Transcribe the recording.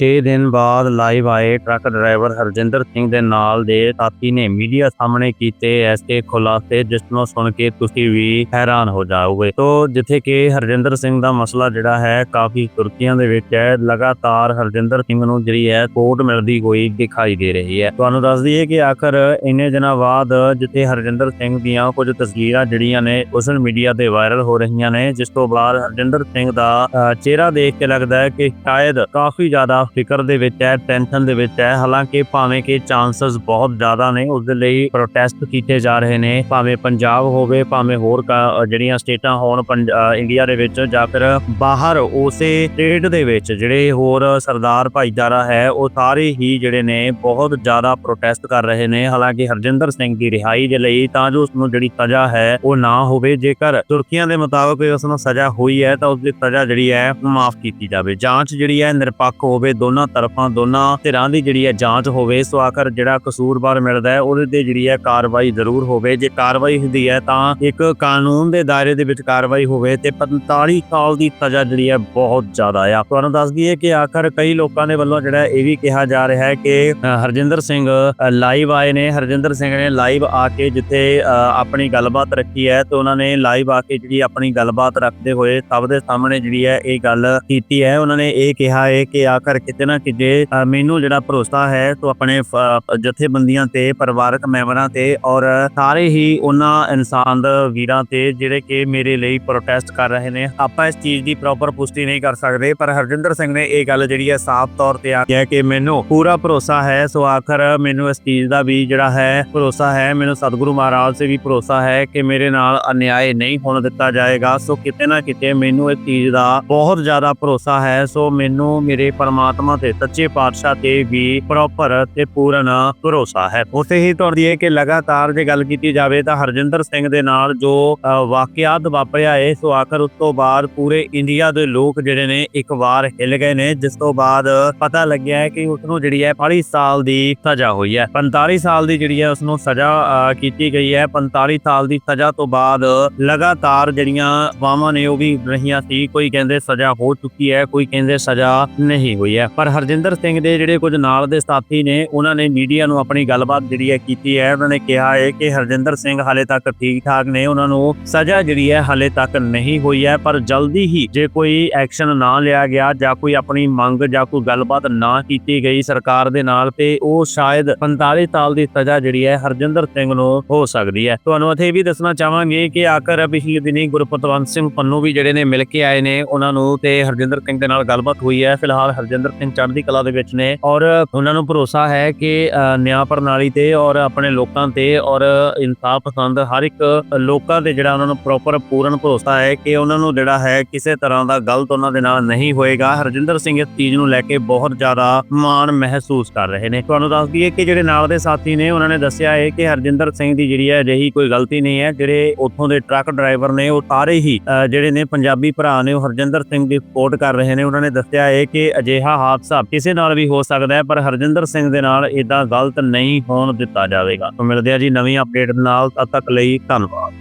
6 ਦਿਨ ਬਾਅਦ ਲਾਈਵ ਆਏ ਟਰੱਕ ਡਰਾਈਵਰ ਹਰਜਿੰਦਰ ਸਿੰਘ ਦੇ ਨਾਲ ਦੇ ਸਾਥੀ ਨੇ ਮੀਡੀਆ ਸਾਹਮਣੇ ਕੀਤੇ ਐਸੇ ਖੁਲਾਸੇ, ਜਿਸ ਨੂੰ ਸੁਣ ਕੇ ਤੁਸੀਂ ਵੀ ਹੈਰਾਨ ਹੋ ਜਾਓਗੇ। ਤੋਂ, ਜਿੱਥੇ ਕਿ ਹਰਜਿੰਦਰ ਸਿੰਘ ਦਾ ਮਸਲਾ ਜਿਹੜਾ ਹੈ, ਕਾਫੀ ਸੁਰਖੀਆਂ ਦੇ ਵਿੱਚ ਹੈ। ਲਗਾਤਾਰ ਹਰਜਿੰਦਰ ਸਿੰਘ ਨੂੰ ਜਿਹੜੀ ਹੈ ਕੋਰਟ ਮਿਲਦੀ ਹੋਈ ਦਿਖਾਈ ਦੇ ਰਹੀ ਹੈ। ਤੁਹਾਨੂੰ ਦੱਸ ਦਈਏ ਕਿ ਆਖਰ ਇੰਨੇ ਦਿਨਾਂ ਬਾਅਦ ਜਿੱਥੇ ਹਰਜਿੰਦਰ ਸਿੰਘ ਦੀਆਂ ਕੁਝ ਤਸਵੀਰਾਂ ਜਿਹੜੀਆਂ ਨੇ, ਸੋਸ਼ਲ ਮੀਡੀਆ ਤੇ ਵਾਇਰਲ ਹੋ ਰਹੀਆਂ ਨੇ, ਜਿਸ ਤੋਂ ਬਾਅਦ ਹਰਜਿੰਦਰ ਸਿੰਘ ਦਾ ਚਿਹਰਾ ਦੇਖ ਕੇ ਲੱਗਦਾ ਹੈ ਕਿ ਸ਼ਾਇਦ ਕਾਫੀ ਜ਼ਿਆਦਾ ਫਿਕਰ ਦੇ ਵਿੱਚ ਹੈ ਟੈਨਸ਼ਨ ਦੇ ਵਿੱਚ ਹੈ। ਹਾਲਾਂਕਿ ਭਾਵੇਂ ਕਿ ਚਾਂਸਸ ਬਹੁਤ ਜ਼ਿਆਦਾ ਨੇ, ਉਸ ਦੇ ਲਈ ਪ੍ਰੋਟੈਸਟ ਕੀਤੇ ਜਾ ਰਹੇ ਨੇ। ਭਾਵੇਂ ਪੰਜਾਬ ਹੋਵੇ, ਭਾਵੇਂ ਹੋਰ ਜਿਹੜੀਆਂ ਸਟੇਟਾਂ ਹੋਣ ਇੰਡੀਆ ਦੇ ਵਿੱਚ ਜਾਂ ਫਿਰ ਬਾਹਰ, ਉਸੇ ਸਟੇਟ ਦੇ ਵਿੱਚ ਜਿਹੜੇ ਹੋਰ ਸਰਦਾਰ ਭਾਈਚਾਰਾ ਹੈ, ਉਹ ਸਾਰੇ ਹੀ ਜਿਹੜੇ ਨੇ ਬਹੁਤ ਜ਼ਿਆਦਾ ਪ੍ਰੋਟੈਸਟ ਕਰ ਰਹੇ ਨੇ। ਹਾਲਾਂਕਿ ਹਰਜਿੰਦਰ ਸਿੰਘ ਦੀ ਰਿਹਾਈ ਦੇ ਲਈ ਤਾਂ ਜੋ ਉਸ ਨੂੰ ਜਿਹੜੀ ਸਜ਼ਾ ਹੈ, ਉਹ ਨਾ ਹੋਵੇ। ਜੇਕਰ ਤੁਰਕੀਆਂ ਦੇ ਮੁਤਾਬਕ ਉਸ ਨੂੰ ਸਜ਼ਾ ਹੋਈ ਹੈ, ਤਾਂ ਉਸ ਦੀ ਸਜ਼ਾ ਜਿਹੜੀ ਹੈ, ਮਾਫ ਕੀਤੀ ਜਾਵੇ। ਜਾਂਚ ਜਿਹੜੀ ਹੈ, ਨਿਰਪੱਖ ਹੋਵੇ। ਦੋਨਾਂ ਤਰਫਾਂ, ਦੋਨਾਂ ਧਿਰਾਂ ਦੀ ਜਿਹੜੀ ਹੈ ਜਾਂਚ ਹੋਵੇ, ਸੋ ਆਖਰ ਜਿਹੜਾ ਕਸੂਰਵਾਰ ਮਿਲਦਾ ਹੈ, ਉਹਦੇ ਤੇ ਜਿਹੜੀ ਹੈ ਕਾਰਵਾਈ ਜ਼ਰੂਰ ਹੋਵੇ। ਜੇ ਕਾਰਵਾਈ ਹੁੰਦੀ ਹੈ ਤਾਂ ਇੱਕ ਕਾਨੂੰਨ ਦੇ ਦਾਇਰੇ ਦੇ ਵਿੱਚ ਕਾਰਵਾਈ ਹੋਵੇ ਤੇ 45 ਸਾਲ ਦੀ ਸਜ਼ਾ ਜਿਹੜੀ ਹੈ ਬਹੁਤ ਜ਼ਿਆਦਾ ਆ। ਤੁਹਾਨੂੰ ਦੱਸ ਦਈਏ ਕਿ ਆਖਰ ਕਈ ਲੋਕਾਂ ਦੇ ਵੱਲੋਂ ਜਿਹੜਾ ਇਹ ਵੀ ਕਿਹਾ ਜਾ ਰਿਹਾ ਹੈ ਕਿ ਹਰਜਿੰਦਰ ਸਿੰਘ ਲਾਈਵ ਆਏ ਨੇ। ਹਰਜਿੰਦਰ ਸਿੰਘ ਨੇ ਲਾਈਵ ਆ ਕੇ ਜਿੱਥੇ ਆਪਣੀ ਗੱਲਬਾਤ ਰੱਖੀ ਹੈ ਤੇ ਉਹਨਾਂ ਨੇ ਲਾਈਵ ਆ ਕੇ ਜਿਹੜੀ ਆਪਣੀ ਗੱਲਬਾਤ ਰੱਖਦੇ ਹੋਏ ਸਭ ਦੇ ਸਾਹਮਣੇ ਜਿਹੜੀ ਹੈ ਇਹ ਗੱਲ ਕੀਤੀ ਹੈ। ਉਹਨਾਂ ਨੇ ਇਹ ਕਿਹਾ ਹੈ ਕਿ ਆਖਰ ਕਿਤੇ ਨਾ ਕਿਤੇ ਮੈਨੂੰ ਜਿਹੜਾ ਭਰੋਸਾ ਹੈ ਤੋਂ ਆਪਣੇ ਫ- ਜਥੇਬੰਦੀਆਂ ਤੇ, ਪਰਿਵਾਰਕ ਮੈਂਬਰਾਂ ਤੇ ਔਰ ਸਾਰੇ ਹੀ ਉਹਨਾਂ ਇਨਸਾਨ ਵੀਰਾਂ ਤੇ ਜਿਹੜੇ ਕਿ ਮੇਰੇ ਲਈ ਪ੍ਰੋਟੈਸਟ ਕਰ ਰਹੇ ਨੇ। ਆਪਾਂ ਇਸ ਚੀਜ਼ ਦੀ ਪ੍ਰੋਪਰ ਪੁਸ਼ਟੀ ਨਹੀਂ ਕਰ ਸਕਦੇ, ਪਰ ਹਰਜਿੰਦਰ ਸਿੰਘ ਨੇ ਇਹ ਗੱਲ ਜਿਹੜੀ ਹੈ, ਸਾਫ਼ ਤੌਰ ਤੇ ਆਖਿਆ ਕਿ ਮੈਨੂੰ ਪੂਰਾ ਭਰੋਸਾ ਹੈ। ਸੋ ਆਖਰ ਮੈਨੂੰ ਇਸ ਚੀਜ਼ ਦਾ ਵੀ ਜਿਹੜਾ ਹੈ, ਭਰੋਸਾ ਹੈ, ਮੈਨੂੰ ਸਤਿਗੁਰੂ ਮਹਾਰਾਜ ਸੇ ਵੀ ਭਰੋਸਾ ਹੈ ਕਿ ਮੇਰੇ ਨਾਲ ਅਨਿਆਏ ਨਹੀਂ ਹੋਣ ਦਿੱਤਾ ਜਾਏਗਾ। ਸੋ ਕਿਤੇ ਨਾ ਕਿਤੇ ਮੈਨੂੰ ਇਸ ਚੀਜ਼ ਦਾ ਬਹੁਤ ਜ਼ਿਆਦਾ ਭਰੋਸਾ ਹੈ। ਸੋ ਮੈਨੂੰ ਮੇਰੇ ਪਰਮਾਤਮਾ ਤੇ ਸੱਚੇ ਪਾਤਸ਼ਾਹ ਤੇ ਵੀ ਪ੍ਰੋਪਰ ਤੇ ਪੂਰਨ ਭਰੋਸਾ ਹੈ। ਉਸੇ ਹੀ ਤੌਰ ਦੀ ਹੈ ਕਿ ਲਗਾਤਾਰ ਜੇ ਗੱਲ ਕੀਤੀ ਜਾਵੇ ਤਾਂ ਹਰਜਿੰਦਰ ਸਿੰਘ ਦੇ ਨਾਲ ਜੋ ਵਾਕਿਆਤ ਵਾਪਰਿਆ ਹੈ ਸੋ ਆਖਰ ਉਸ ਤੋਂ ਬਾਅਦ ਪੂਰੇ ਇੰਡੀਆ ਦੇ ਲੋਕ ਜਿਹੜੇ ਨੇ ਇੱਕ ਵਾਰ ਹਿੱਲ ਗਏ ਨੇ ਜਿਸ ਤੋਂ ਬਾਅਦ ਪਤਾ ਲੱਗਿਆ ਹੈ ਕਿ ਉਸ ਨੂੰ ਜਿਹੜੀ ਹੈ 45 ਸਾਲ ਦੀ ਸਜ਼ਾ ਹੋਈ ਹੈ। 45 ਸਾਲ ਦੀ ਜਿਹੜੀ ਹੈ ਉਸ ਨੂੰ ਸਜ਼ਾ ਅ, ਕੀਤੀ ਗਈ ਹੈ। 45 ਸਾਲ ਦੀ ਸਜ਼ਾ ਤੋਂ ਬਾਅਦ ਲਗਾਤਾਰ ਜਿਹੜੀਆਂ ਅਫਵਾਹਾਂ ਨੇ ਉਹ ਵੀ ਰਹੀਆਂ ਸੀ ਕੋਈ ਕਹਿੰਦੇ ਸਜ਼ਾ ਹੋ ਚੁੱਕੀ ਹੈ ਕੋਈ ਕਹਿੰਦੇ ਸਜ਼ਾ ਨਹੀਂ ਹੋਈ ਹੈ। ਪਰ ਹਰਜਿੰਦਰ ਸਿੰਘ ਦੇ ਜਿਹੜੇ ਕੁਝ ਨਾਲ ਦੇ ਸਾਥੀ ਨੇ, ਉਹਨਾਂ ਨੇ ਮੀਡੀਆ ਨੂੰ ਆਪਣੀ ਗੱਲਬਾਤ ਜਿਹੜੀ ਹੈ ਕੀਤੀ ਹੈ। ਉਹਨਾਂ ਨੇ ਕਿਹਾ ਹੈ ਕਿ ਹਰਜਿੰਦਰ ਸਿੰਘ ਹਾਲੇ ਤੱਕ ਠੀਕ ਠਾਕ ਨੇ। ਉਹਨਾਂ ਨੂੰ ਸਜ਼ਾ ਜਿਹੜੀ ਹੈ ਹਾਲੇ ਤੱਕ ਨਹੀਂ ਹੋਈ ਹੈ। ਪਰ ਜਲਦੀ ਹੀ ਜੇ ਕੋਈ ਐਕਸ਼ਨ ਨਾ ਲਿਆ ਗਿਆ ਜਾਂ ਕੋਈ ਆਪਣੀ ਮੰਗ ਜਾਂ ਕੋਈ ਗੱਲਬਾਤ ਨਾ ਕੀਤੀ ਗਈ ਸਰਕਾਰ ਦੇ ਨਾਲ, ਤੇ ਉਹ ਸ਼ਾਇਦ 45 ਸਾਲ ਦੀ ਸਜ਼ਾ ਜਿਹੜੀ ਹੈ ਹਰਜਿੰਦਰ ਸਿੰਘ ਨੂੰ ਹੋ ਸਕਦੀ ਹੈ। ਤੁਹਾਨੂੰ ਇੱਥੇ ਇਹ ਵੀ ਦੱਸਣਾ ਚਾਹਾਂਗੇ ਕਿ ਆਖਰ ਪਿਛਲੇ ਦਿਨੀ ਗੁਰਪਤਵੰਤ ਸਿੰਘ ਪੰਨੂ ਵੀ ਜਿਹੜੇ ਨੇ ਮਿਲ ਕੇ ਆਏ ਨੇ। ਉਹਨਾਂ ਨੂੰ ਤੇ ਹਰਜਿੰਦਰ ਸਿੰਘ ਦੇ ਨਾਲ ਗੱਲਬਾਤ ਹੋਈ ਹੈ। ਫਿਲਹਾਲ ਹਰਜਿੰਦਰ ਸਿੰਘ ਚੜ੍ਹਦੀ ਕਲਾ ਦੇ ਵਿੱਚ ਨੇ ਔਰ ਉਹਨਾਂ ਨੂੰ ਭਰੋਸਾ ਹੈ ਕਿ ਨਿਆਂ ਪ੍ਰਣਾਲੀ ਤੇ ਔਰ ਆਪਣੇ ਲੋਕਾਂ ਤੇ ਔਰ ਇਨਸਾਫ ਪਸੰਦ ਹਰ ਇੱਕ ਲੋਕਾਂ ਤੇ ਜਿਹੜਾ ਉਹਨਾਂ ਨੂੰ ਪ੍ਰੋਪਰ ਪੂਰਨ ਭਰੋਸਾ ਹੈ ਕਿ ਉਹਨਾਂ ਨੂੰ ਜਿਹੜਾ ਹੈ ਕਿਸੇ ਤਰ੍ਹਾਂ ਦਾ ਗਲਤ ਉਹਨਾਂ ਦੇ ਨਾਲ ਨਹੀਂ ਹੋਏਗਾ। ਹਰਜਿੰਦਰ ਸਿੰਘ ਇਸ ਚੀਜ਼ ਨੂੰ ਲੈ ਕੇ ਬਹੁਤ ਜ਼ਿਆਦਾ ਮਾਣ ਮਹਿਸੂਸ ਕਰ ਰਹੇ ਨੇ। ਤੁਹਾਨੂੰ ਦੱਸ ਦਈਏ ਕਿ ਜਿਹੜੇ ਨਾਲ ਦੇ ਸਾਥੀ ਨੇ, ਉਹਨਾਂ ਨੇ ਦੱਸਿਆ ਹੈ ਕਿ ਹਰਜਿੰਦਰ ਸਿੰਘ ਦੀ ਜਿਹੜੀ ਹੈ ਅਜਿਹੀ ਕੋਈ ਗਲਤੀ ਨਹੀਂ ਹੈ। ਜਿਹੜੇ ਉੱਥੋਂ ਦੇ ਟਰੱਕ ਡਰਾਈਵਰ ਨੇ, ਉਹ ਸਾਰੇ ਹੀ ਜਿਹੜੇ ਨੇ ਪੰਜਾਬੀ ਭਰਾ ਨੇ, ਉਹ ਹਰਜਿੰਦਰ ਸਿੰਘ ਦੀ ਸਪੋਰਟ ਕਰ ਰਹੇ ਨੇ। ਉਹਨਾਂ ਨੇ ਦੱਸਿਆ ਹੈ ਕਿ ਅਜਿਹਾ ਹਾਦਸਾ ਕਿਸੇ ਨਾਲ ਵੀ ਹੋ ਸਕਦਾ ਹੈ, ਪਰ ਹਰਜਿੰਦਰ ਸਿੰਘ ਦੇ ਨਾਲ ਇਦਾਂ ਗਲਤ ਨਹੀਂ ਹੋਣ ਦਿੱਤਾ ਜਾਵੇਗਾ। ਮਿਲਦੇ ਆ ਜੀ ਨਵੀਂ ਅਪਡੇਟ ਨਾਲ, ਤਦ ਤੱਕ ਲਈ ਧੰਨਵਾਦ।